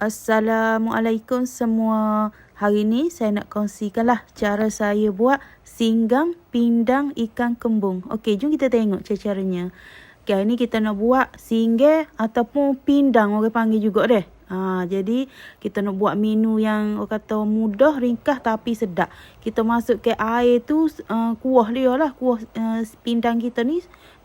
Assalamualaikum semua. Hari ni saya nak kongsikanlah cara saya buat singgang pindang ikan kembung. Okey, jom kita tengok cara-caranya. Okey, hari ni kita nak buat singgah ataupun pindang orang panggil juga deh. Ha, jadi kita nak buat menu yang orang kata mudah, ringkas tapi sedap. Kita masuk ke air tu uh, kuah dia lah. Kuah uh, pindang kita ni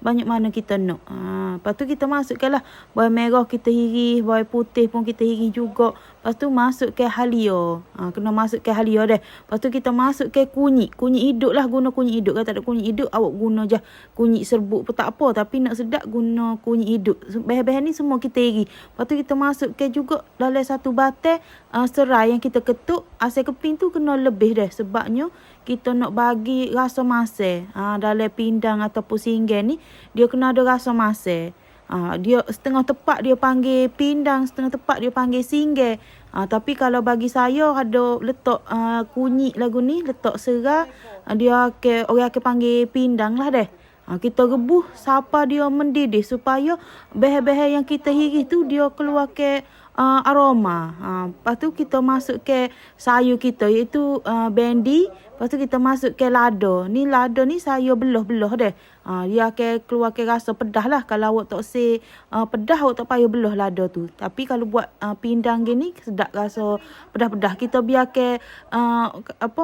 banyak mana kita nak. Ha, lepas tu kita masukkan lah. Bawang merah kita hiris, bawang putih pun kita hiris juga. Lepas tu masuk ke halia. Ha, kena masuk ke halia deh. Lepas tu kita masuk ke kunyit. Kunyit hidup lah guna kunyit hidup. Kalau tak ada kunyit hidup awak guna je kunyit serbuk pun tak apa. Tapi nak sedap guna kunyit hidup. Bahan-bahan ni semua kita hiris. Lepas tu kita masuk ke juga juga dalam satu batai uh, serai yang kita ketuk asal keping tu kena lebih deh sebabnya kita nak bagi rasa masak uh, dalam pindang ataupun singgah ni dia kena ada rasa masak uh, dia setengah tepat dia panggil pindang setengah tepat dia panggil singgah uh, tapi kalau bagi saya ada letak uh, kunyit lagu ni letak serai uh, dia ke orang akan panggil pindang lah deh Ha, kita rebus siapa dia mendidih supaya bahan-bahan yang kita hiris tu dia keluar ke uh, aroma. Ha, lepas tu kita masuk ke sayur kita iaitu uh, bendi. Lepas tu kita masuk ke lada. Ni lada ni sayur belah-belah deh. Ha, dia akan keluar ke rasa pedah lah. Kalau awak tak say uh, pedah awak tak payah belah lada tu. Tapi kalau buat uh, pindang gini sedap rasa pedah-pedah. Kita biar ke uh, apa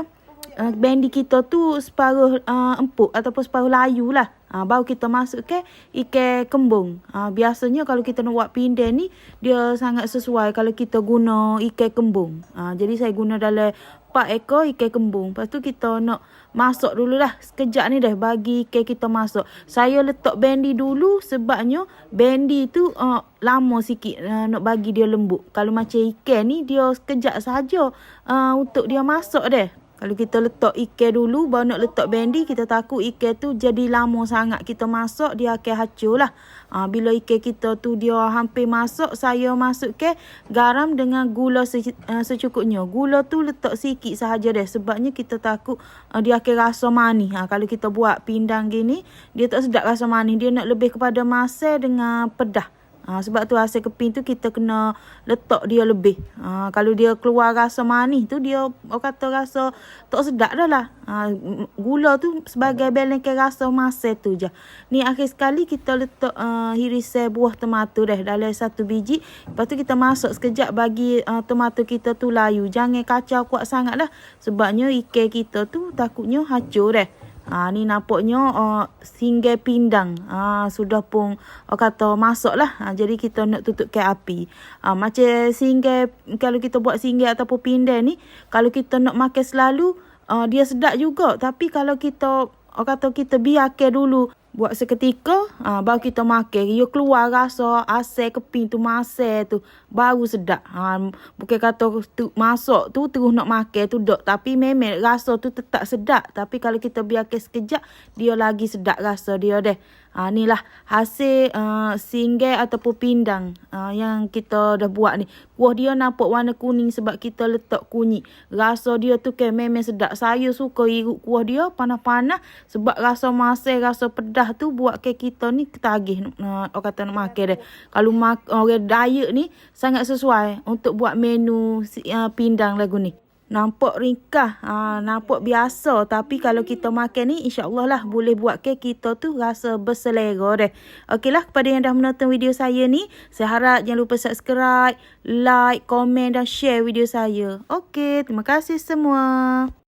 uh, bendi kita tu separuh uh, empuk ataupun separuh layu lah. Ha, baru kita masuk ke ikan kembung. Ha, biasanya kalau kita nak buat pindang ni, dia sangat sesuai kalau kita guna ikan kembung. Ha, jadi saya guna dalam 4 ekor ikan kembung. Lepas tu kita nak masak dulu lah. Sekejap ni dah bagi ikan kita masuk. Saya letak bendi dulu sebabnya bendi tu uh, lama sikit uh, nak bagi dia lembut. Kalau macam ikan ni, dia sekejap saja uh, untuk dia masak deh. Kalau kita letak ikan dulu, baru nak letak bendi, kita takut ikan tu jadi lama sangat kita masak, dia akan hancur lah. Ha, bila ikan kita tu dia hampir masak, saya masuk ke garam dengan gula uh, secukupnya. Gula tu letak sikit sahaja deh, sebabnya kita takut uh, dia akan rasa manis. Ha, kalau kita buat pindang gini, dia tak sedap rasa manis. Dia nak lebih kepada masak dengan pedah. Ha, sebab tu hasil keping tu kita kena letak dia lebih. Ha, kalau dia keluar rasa manis tu dia orang kata rasa tak sedap dah lah. Ha, gula tu sebagai balance rasa masak tu je. Ni akhir sekali kita letak uh, hirisan buah tomato dah dalam satu biji. Lepas tu kita masak sekejap bagi uh, tomato kita tu layu. Jangan kacau kuat sangat lah. Sebabnya ikan kita tu takutnya hancur dah. Ha, ni nampaknya uh, singgah pindang. Ha, sudah pun uh, kata masuk lah. Ha, jadi kita nak tutup ke api. Ha, macam singgah, kalau kita buat singgah ataupun pindang ni, kalau kita nak makan selalu, uh, dia sedap juga. Tapi kalau kita, uh, kata kita biarkan dulu buat seketika ha, baru kita makan dia keluar rasa asal keping tu masak tu baru sedap ha, bukan kata tu masak tu terus nak makan tu dok tapi memang rasa tu tetap sedap tapi kalau kita biarkan sekejap dia lagi sedap rasa dia deh Ha, inilah hasil uh, singgah ataupun pindang uh, yang kita dah buat ni. Kuah dia nampak warna kuning sebab kita letak kunyit. Rasa dia tu kan memang sedap. Saya suka iruk kuah dia panas-panas sebab rasa masai, rasa pedas tu buat ke kita ni ketagih. Uh, orang kata nak makan dia. Kalau mak orang diet ni sangat sesuai untuk buat menu uh, pindang lagu ni nampak ringkas, ha, nampak biasa. Tapi kalau kita makan ni, insyaAllah lah boleh buat ke kita tu rasa berselera deh. Okeylah, kepada yang dah menonton video saya ni, saya harap jangan lupa subscribe, like, komen dan share video saya. Okey, terima kasih semua.